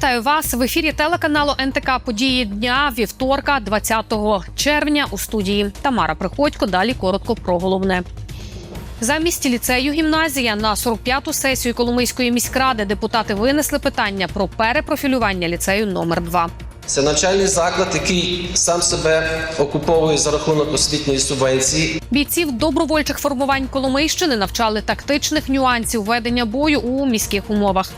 Вітаю вас в ефірі телеканалу НТК Події дня вівторка, 20 червня. У студії Тамара Приходько. Далі коротко про головне. Замість ліцею гімназія на 45-ту сесію Коломийської міськради депутати винесли питання про перепрофілювання ліцею номер 2 Це навчальний заклад, який сам себе окуповує за рахунок освітньої субвенції. Бійців добровольчих формувань Коломийщини навчали тактичних нюансів ведення бою у міських умовах.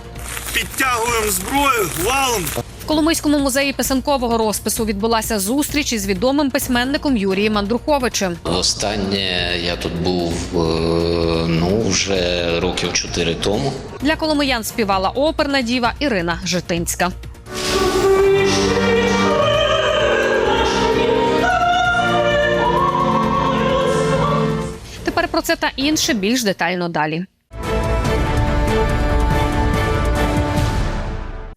Підтягуємо зброю, валом. В Коломийському музеї писанкового розпису відбулася зустріч із відомим письменником Юрієм Андруховичем. Останнє я тут був е, ну вже років чотири тому. Для коломиян співала оперна діва Ірина Житинська. Тепер про це та інше більш детально далі.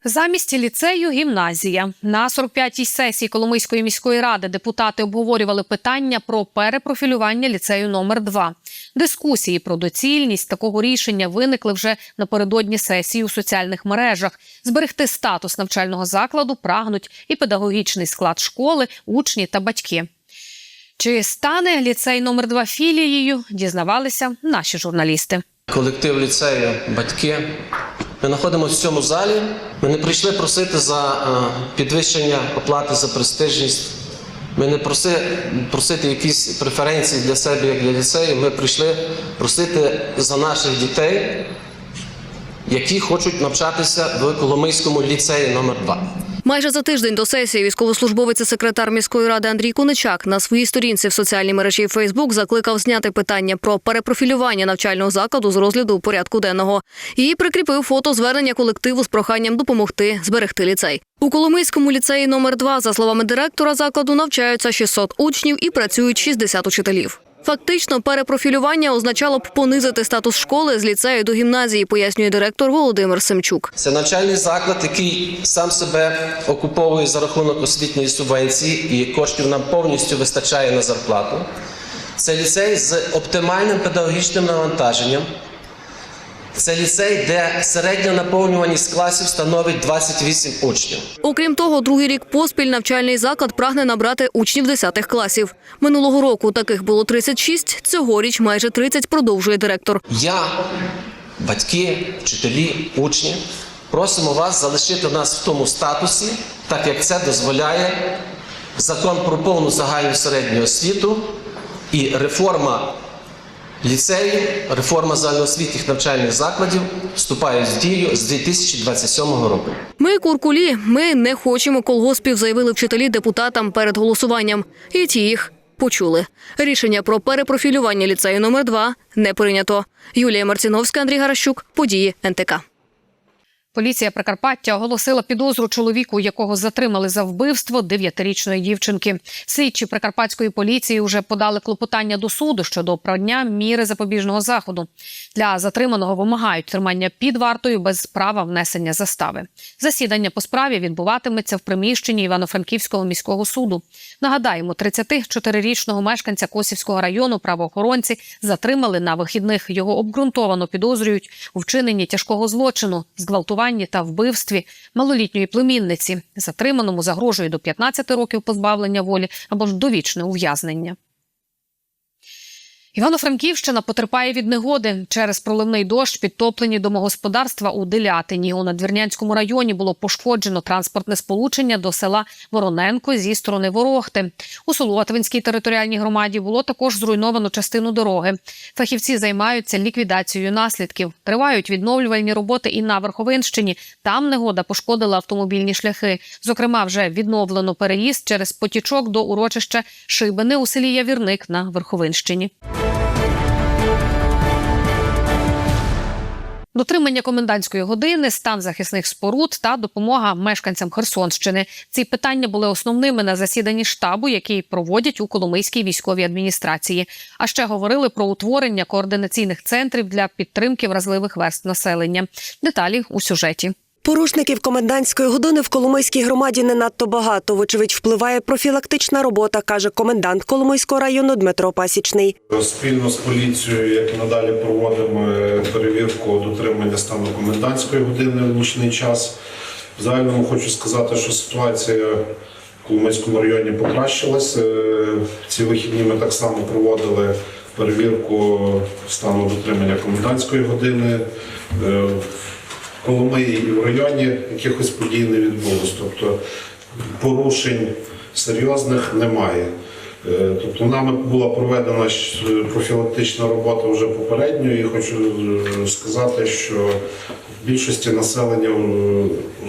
Замість ліцею гімназія на 45-й сесії Коломийської міської ради депутати обговорювали питання про перепрофілювання ліцею номер 2 Дискусії про доцільність такого рішення виникли вже напередодні сесії у соціальних мережах. Зберегти статус навчального закладу прагнуть і педагогічний склад школи, учні та батьки. Чи стане ліцей номер 2 філією? Дізнавалися наші журналісти. Колектив ліцею, батьки. Ми знаходимося в цьому залі. Ми не прийшли просити за е, підвищення оплати за престижність. Ми не просили просити якісь преференції для себе, як для ліцею. Ми прийшли просити за наших дітей, які хочуть навчатися в Коломийському ліцеї номер 2 Майже за тиждень до сесії військовослужбовець і секретар міської ради Андрій Куничак на своїй сторінці в соціальній мережі Фейсбук закликав зняти питання про перепрофілювання навчального закладу з розгляду порядку денного і прикріпив фото звернення колективу з проханням допомогти зберегти ліцей. У Коломийському ліцеї номер 2 за словами директора закладу, навчаються 600 учнів і працюють 60 учителів. Фактично, перепрофілювання означало б понизити статус школи з ліцею до гімназії, пояснює директор Володимир Семчук. Це навчальний заклад, який сам себе окуповує за рахунок освітньої субвенції і коштів нам повністю вистачає на зарплату. Це ліцей з оптимальним педагогічним навантаженням. Це ліцей, де середня наповнюваність класів становить 28 учнів. Окрім того, другий рік поспіль навчальний заклад прагне набрати учнів 10 класів. Минулого року таких було 36, цьогоріч майже 30, продовжує директор. Я, батьки, вчителі, учні просимо вас залишити нас в тому статусі, так як це дозволяє закон про повну загальну середню освіту і реформа ліцею, реформа загальноосвітніх навчальних закладів вступають в дію з 2027 року. Ми куркулі, ми не хочемо колгоспів, заявили вчителі депутатам перед голосуванням. І ті їх почули. Рішення про перепрофілювання ліцею номер 2 не прийнято. Юлія Марціновська, Андрій Гаращук, події НТК. Поліція Прикарпаття оголосила підозру чоловіку, якого затримали за вбивство дев'ятирічної дівчинки. Слідчі прикарпатської поліції вже подали клопотання до суду щодо обрання міри запобіжного заходу. Для затриманого вимагають тримання під вартою без права внесення застави. Засідання по справі відбуватиметься в приміщенні Івано-Франківського міського суду. Нагадаємо, 34-річного мешканця Косівського району правоохоронці затримали на вихідних. Його обґрунтовано підозрюють у вчиненні тяжкого злочину, зґвалтуванні та вбивстві малолітньої племінниці. Затриманому загрожує до 15 років позбавлення волі або ж довічне ув'язнення. Івано-Франківщина потерпає від негоди. Через проливний дощ підтоплені домогосподарства у Делятині. У Надвірнянському районі було пошкоджено транспортне сполучення до села Вороненко зі сторони Ворохти. У Солотвинській територіальній громаді було також зруйновано частину дороги. Фахівці займаються ліквідацією наслідків. Тривають відновлювальні роботи і на Верховинщині. Там негода пошкодила автомобільні шляхи. Зокрема, вже відновлено переїзд через потічок до урочища Шибини у селі Явірник на Верховинщині. Дотримання комендантської години, стан захисних споруд та допомога мешканцям Херсонщини. Ці питання були основними на засіданні штабу, який проводять у Коломийській військовій адміністрації. А ще говорили про утворення координаційних центрів для підтримки вразливих верст населення. Деталі у сюжеті. Порушників комендантської години в Коломийській громаді не надто багато. Вочевидь, впливає профілактична робота, каже комендант Коломийського району Дмитро Пасічний. Спільно з поліцією, як і надалі, проводимо е, перевірку дотримання стану комендантської години в нічний час. В загальному хочу сказати, що ситуація в Коломийському районі покращилась. Е, Ці вихідні ми так само проводили перевірку стану дотримання комендантської години. Е, ми і в районі якихось подій не відбулось. Тобто порушень серйозних немає. Е, Тобто нами була проведена профілактична робота вже попередньо, і хочу е, сказати, що в більшості населення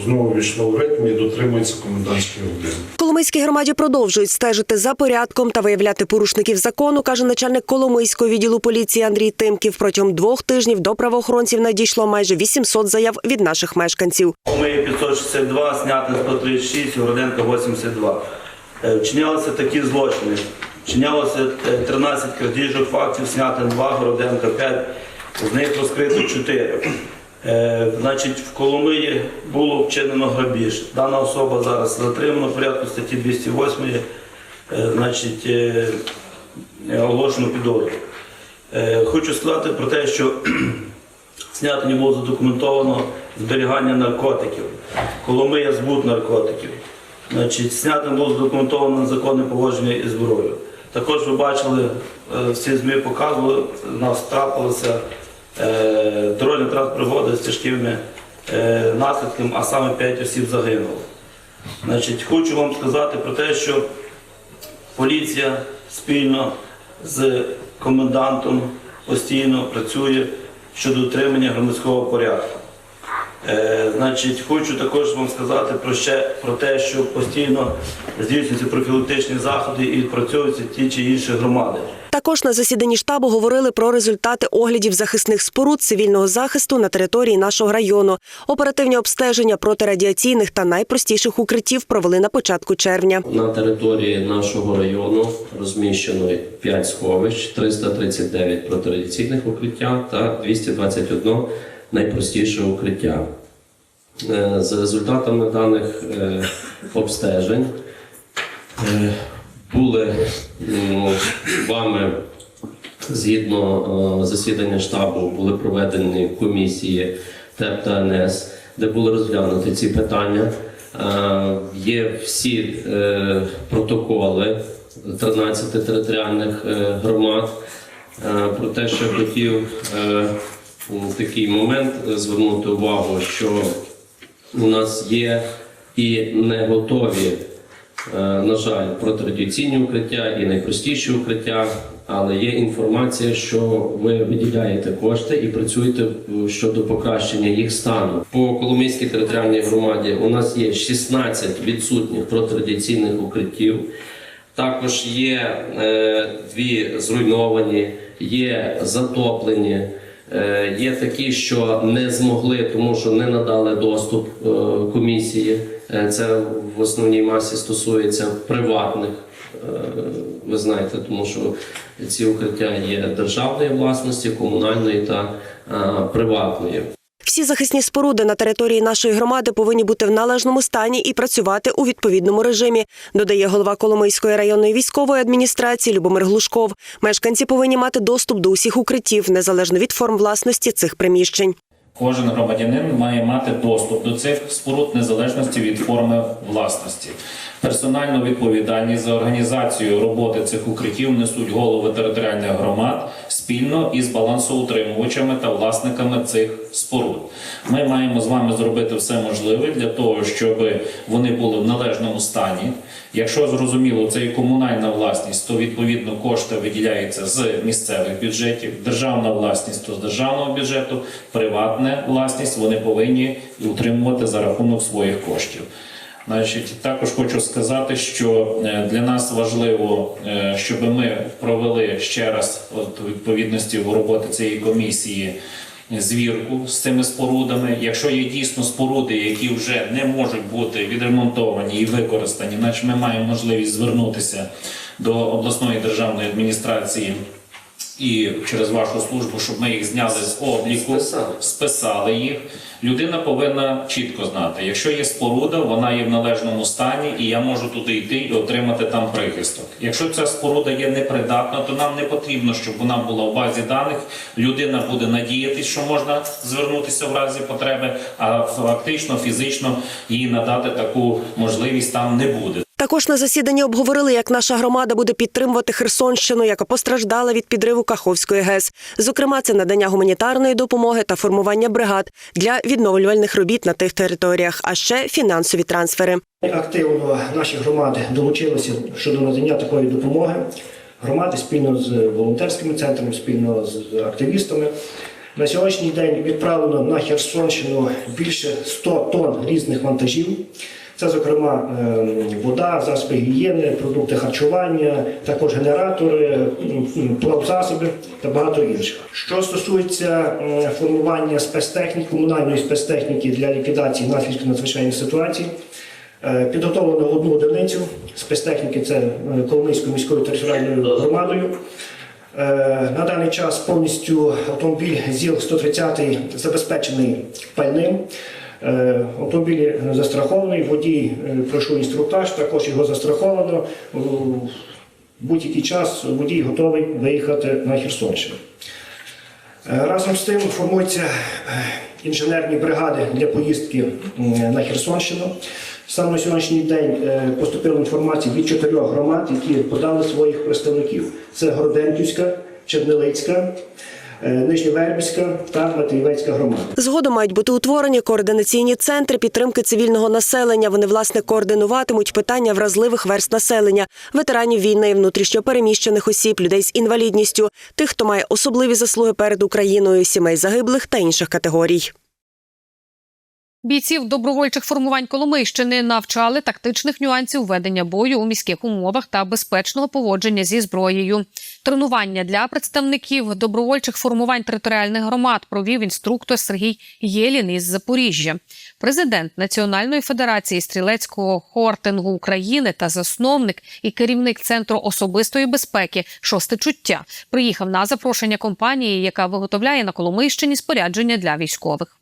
знову війшло в ритм і дотримується комендантської години. Коломийській громаді продовжують стежити за порядком та виявляти порушників закону, каже начальник Коломийського відділу поліції Андрій Тимків. Протягом двох тижнів до правоохоронців надійшло майже 800 заяв від наших мешканців. Ми 562, Снятин 136, Городенка 82. Е, Вчинялися такі злочини. Вчинялося е, 13 крадіжок фактів, Снятин 2, Городенка 5, з них розкрито 4. Е, Значить, в Коломиї було вчинено грабіж. Дана особа зараз затримана в порядку статті 208, е, значить, е, е, оголошено підозру. Е, Хочу сказати про те, що Снятині було задокументовано зберігання наркотиків, Коломия збут наркотиків. Значить, Снятин було задокументовано незаконне поводження із зброєю. Також ви бачили, е, всі ЗМІ показували, у нас трапилися е, дорожня трас пригоди з тяжкими е, наслідками, а саме 5 осіб загинуло. Значить, хочу вам сказати про те, що поліція спільно з комендантом постійно працює щодо утримання громадського порядку. Е, значить, хочу також вам сказати про ще про те, що постійно здійснюються профілактичні заходи і відпрацьовуються ті чи інші громади. Також на засіданні штабу говорили про результати оглядів захисних споруд цивільного захисту на території нашого району. Оперативні обстеження протирадіаційних та найпростіших укриттів провели на початку червня. На території нашого району розміщено 5 сховищ, 339 протирадіаційних укриття та 221 найпростіше укриття. Е, За результатами даних е, обстежень е, були вами згідно засідання штабу були проведені комісії ТЕП та НС, де були розглянуті ці питання. Є всі протоколи 13 територіальних громад. Про те, що хотів такий момент звернути увагу, що у нас є і не готові Е, на жаль, протирадіаційні укриття і найпростіші укриття, але є інформація, що ви виділяєте кошти і працюєте е, щодо покращення їх стану. По Коломийській територіальній громаді у нас є 16 відсутніх протирадіаційних укриттів. Також є е, дві зруйновані, є затоплені. Е, Є такі, що не змогли, тому що не надали доступ е, комісії. Е, Це в основній масі стосується приватних. Ви знаєте, тому що ці укриття є державної власності, комунальної та приватної. Всі захисні споруди на території нашої громади повинні бути в належному стані і працювати у відповідному режимі, додає голова Коломийської районної військової адміністрації Любомир Глушков. Мешканці повинні мати доступ до усіх укриттів, незалежно від форм власності цих приміщень. Кожен громадянин має мати доступ до цих споруд незалежності від форми власності. Персональну відповідальність за організацію роботи цих укриттів несуть голови територіальних громад спільно із балансоутримувачами та власниками цих споруд. Ми маємо з вами зробити все можливе для того, щоб вони були в належному стані. Якщо зрозуміло, це і комунальна власність, то відповідно кошти виділяються з місцевих бюджетів, державна власність то з державного бюджету, приватна власність вони повинні утримувати за рахунок своїх коштів. Значить, також хочу сказати, що е, для нас важливо, е, щоб ми провели ще раз, от відповідності в роботи цієї комісії, звірку з цими спорудами. Якщо є дійсно споруди, які вже не можуть бути відремонтовані і використані, значить ми маємо можливість звернутися до обласної державної адміністрації і через вашу службу, щоб ми їх зняли з обліку, Списали. списали їх. Людина повинна чітко знати, якщо є споруда, вона є в належному стані, і я можу туди йти і отримати там прихисток. Якщо ця споруда є непридатна, то нам не потрібно, щоб вона була в базі даних. Людина буде надіятися, що можна звернутися в разі потреби, а фактично, фізично їй надати таку можливість там не буде. Також на засіданні обговорили, як наша громада буде підтримувати Херсонщину, яка постраждала від підриву Каховської ГЕС. Зокрема, це надання гуманітарної допомоги та формування бригад для відновлювальних робіт на тих територіях, а ще фінансові трансфери. Активно наші громади долучилися щодо надання такої допомоги. Громади спільно з волонтерськими центрами, спільно з активістами. На сьогоднішній день відправлено на Херсонщину більше 100 тонн різних вантажів. Це, зокрема, ем, вода, засоби гігієни, продукти харчування, також генератори, плавзасоби та багато інших. Що стосується формування спецтехніки, комунальної спецтехніки для ліквідації наслідків надзвичайних ситуацій, Е, Підготовлено одну одиницю спецтехніки, це е, Коломийською міською територіальною громадою. Е, На даний час повністю автомобіль ЗІЛ-130 забезпечений пальним. Е, Автомобіль застрахований, водій е, пройшов інструктаж, також його застраховано. У будь-який час водій готовий виїхати на Херсонщину. Е, Разом з тим формуються інженерні бригади для поїздки на Херсонщину. Саме на сьогоднішній день поступила інформація від чотирьох громад, які подали своїх представників. Це Городенківська, Чернилицька, е, Нижньовербівська та Матвієвецька громада. Згодом мають бути утворені координаційні центри підтримки цивільного населення. Вони власне координуватимуть питання вразливих верст населення, ветеранів війни, внутрішньопереміщених осіб, людей з інвалідністю, тих, хто має особливі заслуги перед Україною, сімей загиблих та інших категорій. Бійців добровольчих формувань Коломийщини навчали тактичних нюансів ведення бою у міських умовах та безпечного поводження зі зброєю. Тренування для представників добровольчих формувань територіальних громад провів інструктор Сергій Єлін із Запоріжжя. Президент Національної федерації стрілецького хортингу України та засновник і керівник центру особистої безпеки Шосте чуття приїхав на запрошення компанії, яка виготовляє на Коломийщині спорядження для військових.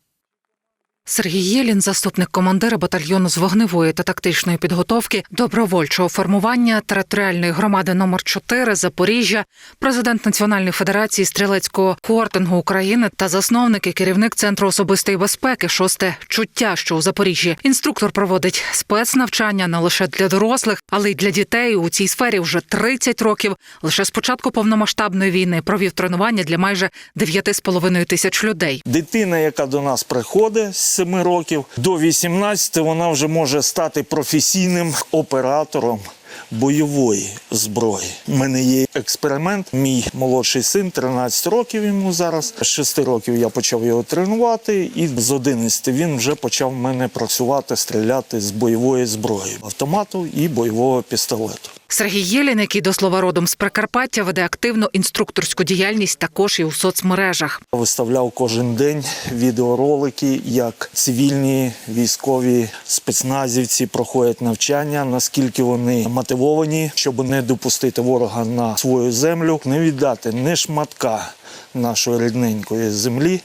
Сергій Єлін, заступник командира батальйону з вогневої та тактичної підготовки добровольчого формування територіальної громади номер 4 Запоріжжя, президент Національної федерації стрілецького кортингу України та засновник і керівник центру особистої безпеки шосте чуття, що у Запоріжжі. Інструктор проводить спецнавчання не лише для дорослих, але й для дітей у цій сфері вже 30 років. Лише з початку повномасштабної війни провів тренування для майже 9,5 тисяч людей. Дитина, яка до нас приходить 7 років до 18, вона вже може стати професійним оператором бойової зброї. У мене є експеримент. Мій молодший син, 13 років йому зараз. З 6 років я почав його тренувати, і з 11 він вже почав в мене працювати, стріляти з бойової зброї, автомату і бойового пістолету. Сергій Єлін, який до слова родом з Прикарпаття, веде активну інструкторську діяльність також і у соцмережах. Виставляв кожен день відеоролики, як цивільні військові спецназівці проходять навчання, наскільки вони мотивовані, щоб не допустити ворога на свою землю, не віддати ні шматка нашої рідненької землі.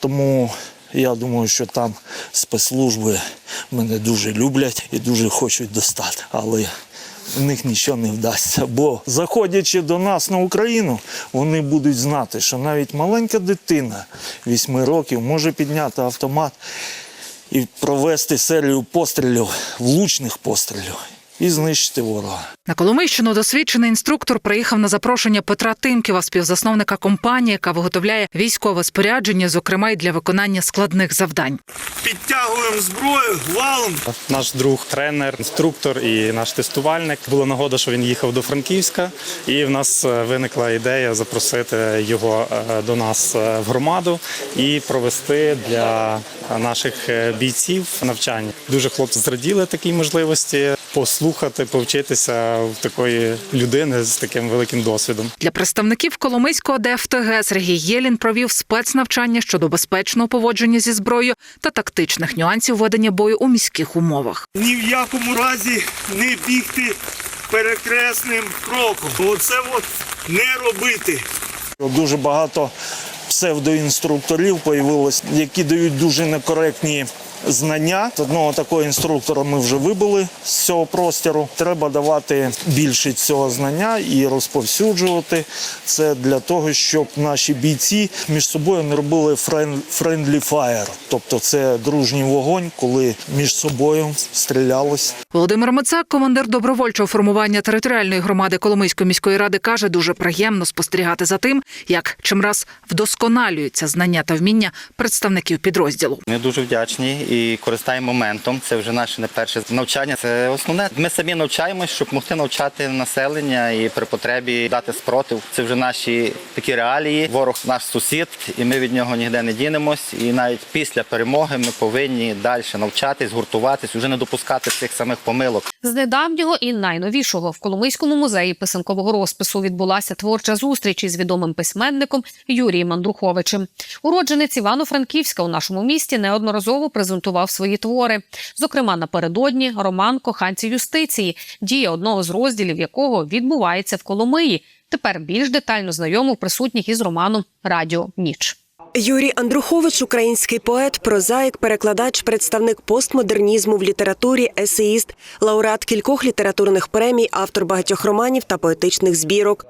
Тому я думаю, що там спецслужби мене дуже люблять і дуже хочуть достати. Але в них нічого не вдасться. Бо заходячи до нас на Україну, вони будуть знати, що навіть маленька дитина 8 років може підняти автомат і провести серію пострілів, влучних пострілів і знищити ворога. На Коломийщину досвідчений інструктор приїхав на запрошення Петра Тимківа, співзасновника компанії, яка виготовляє військове спорядження, зокрема й для виконання складних завдань. Підтягуємо зброю, валом. Наш друг, тренер, інструктор і наш тестувальник. Була нагода, що він їхав до Франківська, і в нас е, виникла ідея запросити його е, до нас е, в громаду і провести для наших бійців навчання. Дуже хлопці зраділи такій можливості послухати, повчитися в такої людини з таким великим досвідом. Для представників Коломийського ДФТГ Сергій Єлін провів спецнавчання щодо безпечного поводження зі зброєю та тактичних нюансів ведення бою у міських умовах. Ні в якому разі не бігти перекресним кроком. Оце от не робити. Дуже багато псевдоінструкторів появилось, які дають дуже некоректні знання. Одного такого інструктора ми вже вибили з цього простору. Треба давати більше цього знання і розповсюджувати це для того, щоб наші бійці між собою не робили friendly fire. тобто це дружній вогонь, коли між собою стрілялись. Володимир Мацак, командир добровольчого формування територіальної громади Коломийської міської ради, каже, дуже приємно спостерігати за тим, як чимраз вдосконалюються знання та вміння представників підрозділу. Ми дуже вдячні і користаємо моментом. Це вже наше не перше навчання. Це основне. Ми самі навчаємось, щоб могти навчати населення і при потребі дати спротив. Це вже наші такі реалії. Ворог наш сусід, і ми від нього ніде не дінемось. І навіть після перемоги ми повинні далі навчатись, гуртуватись, вже не допускати цих самих помилок. З недавнього і найновішого в Коломийському музеї писанкового розпису відбулася творча зустріч із відомим письменником Юрієм Андруховичем. Уродженець Івано-Франківська у нашому місті неодноразово презентував свої твори. Зокрема, напередодні роман Коханці юстиції, дія одного з розділів якого відбувається в Коломиї. Тепер більш детально знайомив присутніх із романом Радіо Ніч. Юрій Андрухович, український поет, прозаїк, перекладач, представник постмодернізму в літературі, есеїст, лауреат кількох літературних премій, автор багатьох романів та поетичних збірок.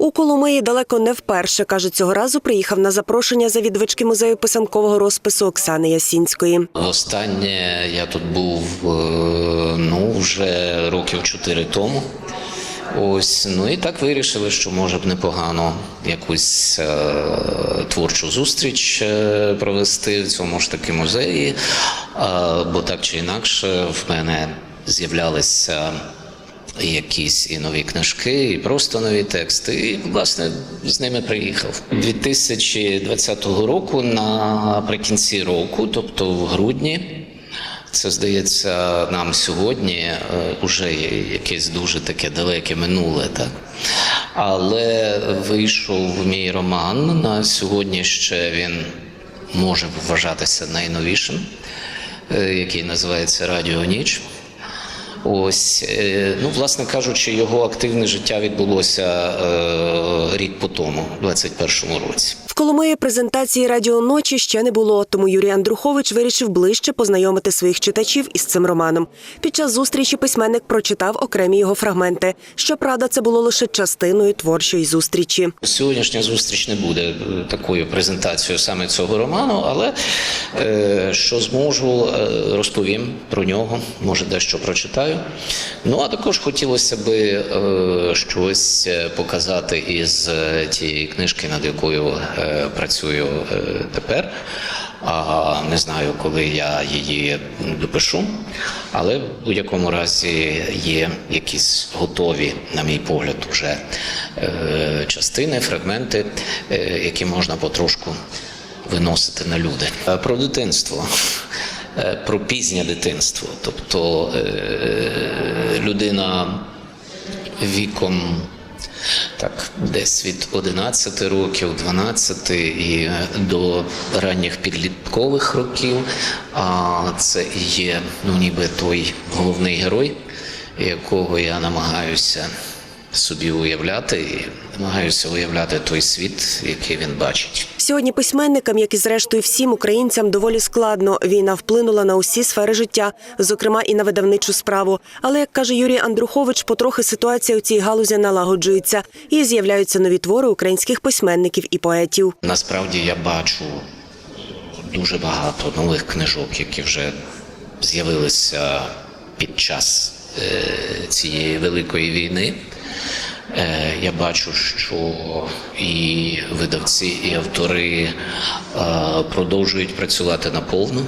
У Коломиї далеко не вперше, каже, цього разу приїхав на запрошення завідувачки музею писанкового розпису Оксани Ясінської. Востаннє я тут був е, ну вже років чотири тому. Ось, ну і так вирішили, що може б непогано якусь е, творчу зустріч е, провести в цьому ж таки музеї. Е, бо так чи інакше в мене з'являлися якісь і нові книжки, і просто нові тексти. І власне з ними приїхав 2020 року наприкінці року, тобто в грудні. Це здається нам сьогодні е, уже якесь дуже таке далеке минуле, так але вийшов мій роман на сьогодні. Ще він може вважатися найновішим, е, який називається Радіо Ніч. Ось, е, ну, власне кажучи, його активне життя відбулося е, рік по тому, у 21-му році. В Коломиї презентації радіо ночі ще не було, тому Юрій Андрухович вирішив ближче познайомити своїх читачів із цим романом. Під час зустрічі письменник прочитав окремі його фрагменти. Щоправда, це було лише частиною творчої зустрічі. Сьогоднішня зустріч не буде такою презентацією саме цього роману, але е, що зможу, розповім про нього, може дещо прочитаю. Ну а також хотілося би е, щось е, показати із е, тієї книжки, над якою працюю тепер. А не знаю, коли я її допишу, але в будь-якому разі є якісь готові, на мій погляд, уже частини, фрагменти, які можна потрошку виносити на люди. Про дитинство. Е, Про пізнє дитинство, тобто е, людина віком так, десь від 11 років, 12 і до ранніх підліткових років. А це є ну, ніби той головний герой, якого я намагаюся собі уявляти, і намагаюся уявляти той світ, який він бачить. Сьогодні письменникам, як і зрештою всім українцям, доволі складно. Війна вплинула на усі сфери життя, зокрема і на видавничу справу. Але як каже Юрій Андрухович, потрохи ситуація у цій галузі налагоджується і з'являються нові твори українських письменників і поетів. Насправді я бачу дуже багато нових книжок, які вже з'явилися під час е, цієї великої війни. Е, Я бачу, що і видавці, і автори е, продовжують працювати наповну.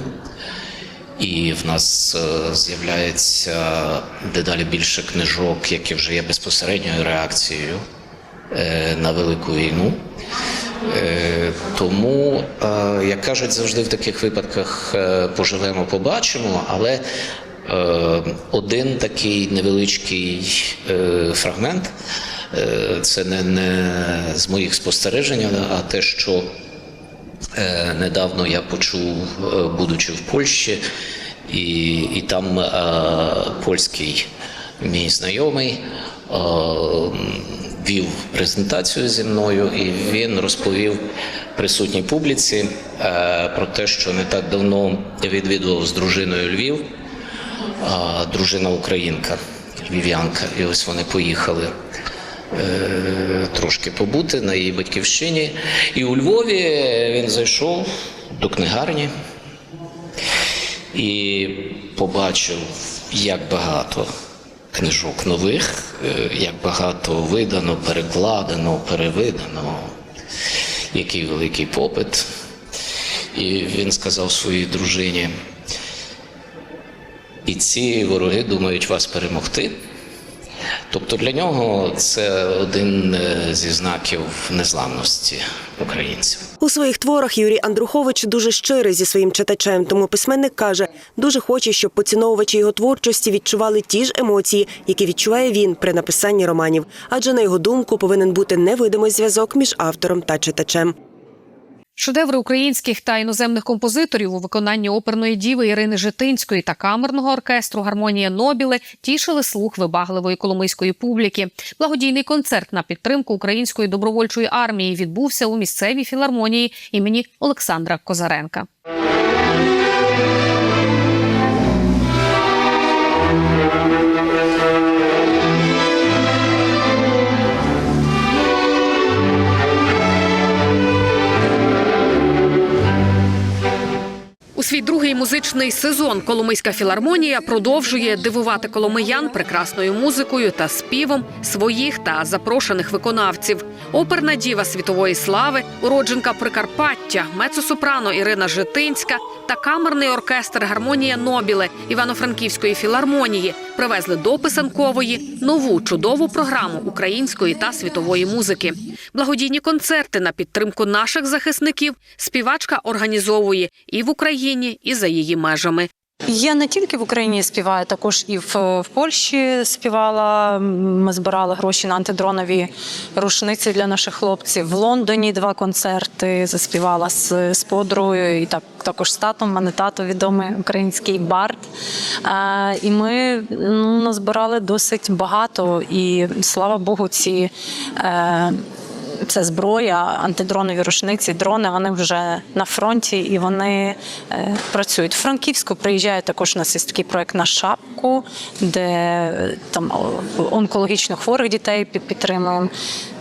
І в нас е, з'являється дедалі більше книжок, які вже є безпосередньою реакцією на велику війну. Тому, як кажуть, завжди в таких випадках поживемо, побачимо, але один такий невеличкий е, фрагмент. Е, це не, не з моїх спостережень, а те, що Е, Недавно я почув, е, будучи в Польщі, і, і там е, польський мій знайомий е, вів презентацію зі мною, і він розповів присутній публіці е, про те, що не так давно відвідував з дружиною Львів, дружина українка, львів'янка, і ось вони поїхали. е, Трошки побути на її батьківщині. І у Львові він зайшов до книгарні і побачив, як багато книжок нових, е, як багато видано, перекладено, перевидано, який великий попит. І він сказав своїй дружині: і ці вороги думають вас перемогти. Тобто для нього це один е, зі знаків незламності українців. У своїх творах Юрій Андрухович дуже щирий зі своїм читачем, тому письменник каже, дуже хоче, щоб поціновувачі його творчості відчували ті ж емоції, які відчуває він при написанні романів. Адже на його думку повинен бути невидимий зв'язок між автором та читачем. Шедеври українських та іноземних композиторів у виконанні оперної діви Ірини Житинської та камерного оркестру Гармонія Нобіле тішили слух вибагливої коломийської публіки. Благодійний концерт на підтримку української добровольчої армії відбувся у місцевій філармонії імені Олександра Козаренка. У свій другий музичний сезон Коломийська філармонія продовжує дивувати коломиян прекрасною музикою та співом своїх та запрошених виконавців. Оперна діва світової слави, уродженка Прикарпаття, мецосопрано Ірина Житинська та камерний оркестр Гармонія Нобіле Івано-Франківської філармонії привезли до Писанкової нову чудову програму української та світової музики. Благодійні концерти на підтримку наших захисників співачка організовує і в Україні, і за її межами. Я не тільки в Україні співаю, також і в, в Польщі співала. Ми збирали гроші на антидронові рушниці для наших хлопців. В Лондоні два концерти заспівала з, з подругою і так також з татом. Мене тато відомий український бард. А, і ми ну, назбирали досить багато. І слава Богу, ці. Е, це зброя, антидронові рушниці, дрони. Вони вже на фронті і вони е, працюють. В Франківську приїжджає також у нас є такий проект на шапку, де е, там онкологічно хворих дітей підтримуємо.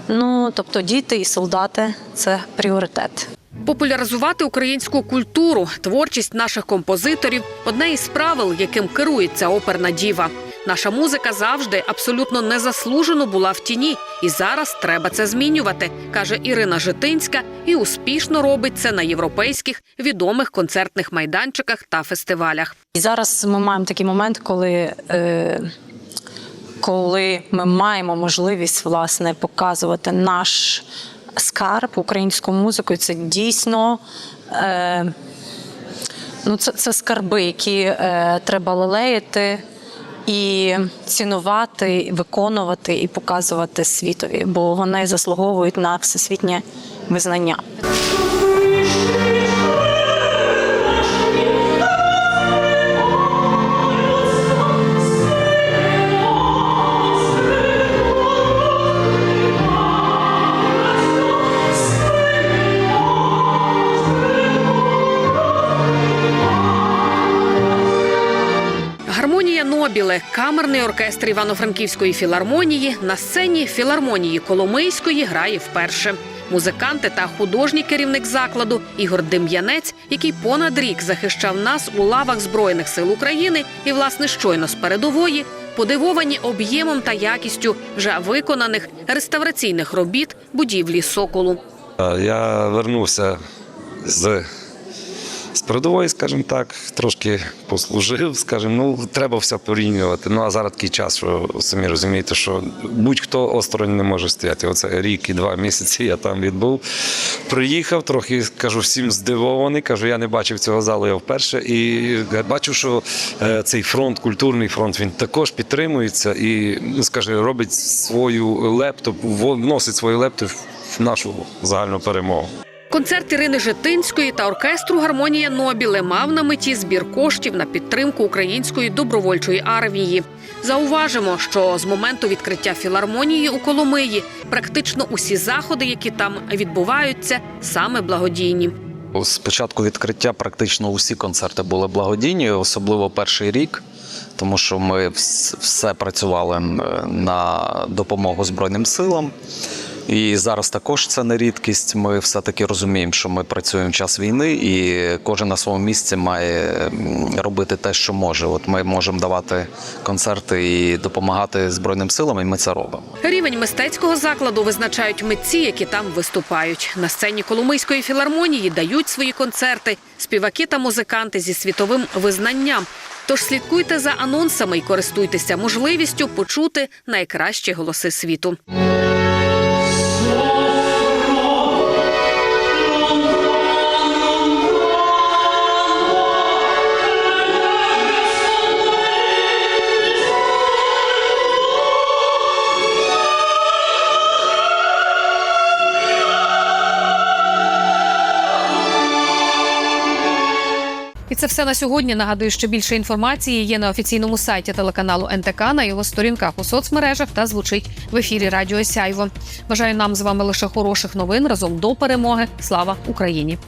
Ну тобто діти і солдати це пріоритет. Популяризувати українську культуру, творчість наших композиторів одне із правил, яким керується оперна діва. Наша музика завжди абсолютно незаслужено була в тіні, і зараз треба це змінювати, каже Ірина Житинська, і успішно робить це на європейських відомих концертних майданчиках та фестивалях. І зараз ми маємо такий момент, коли. Е, коли ми маємо можливість власне показувати наш скарб українську музику, це дійсно е, ну, це, це скарби, які е, треба лелеяти і цінувати, виконувати і показувати світові, бо вони заслуговують на всесвітнє визнання. Гармонія камерний оркестр Івано-Франківської філармонії на сцені філармонії Коломийської грає вперше. Музиканти та художній керівник закладу Ігор Дем'янець, який понад рік захищав нас у лавах Збройних сил України і, власне, щойно з передової, подивовані об'ємом та якістю вже виконаних реставраційних робіт будівлі Соколу. Я вернувся з, з передової, скажімо так, трошки послужив, скажімо, ну треба все порівнювати. Ну а зараз такий час, що самі розумієте, що будь-хто осторонь не може стояти. Оце рік і два місяці я там відбув. Приїхав, трохи кажу, всім здивований. Кажу, я не бачив цього залу, я вперше. І бачу, що е, цей фронт, культурний фронт, він також підтримується і, ну скажімо, робить свою лепту, вносить свою лепту в нашу загальну перемогу. Концерт Ірини Житинської та оркестру Гармонія Нобіле мав на меті збір коштів на підтримку української добровольчої армії. Зауважимо, що з моменту відкриття філармонії у Коломиї практично усі заходи, які там відбуваються, саме благодійні. З початку відкриття практично усі концерти були благодійні, особливо перший рік, тому що ми все працювали е, на допомогу Збройним силам. І зараз також це не рідкість. Ми все-таки розуміємо, що ми працюємо в час війни, і кожен на своєму місці має робити те, що може. От ми можемо давати концерти і допомагати Збройним силам, і ми це робимо. Рівень мистецького закладу визначають митці, які там виступають. На сцені Коломийської філармонії дають свої концерти, співаки та музиканти зі світовим визнанням. Тож слідкуйте за анонсами і користуйтеся можливістю почути найкращі голоси світу. Все на сьогодні. Нагадую, що більше інформації є на офіційному сайті телеканалу НТК на його сторінках у соцмережах та звучить в ефірі Радіо Сяйво. Бажаю нам з вами лише хороших новин разом до перемоги. Слава Україні!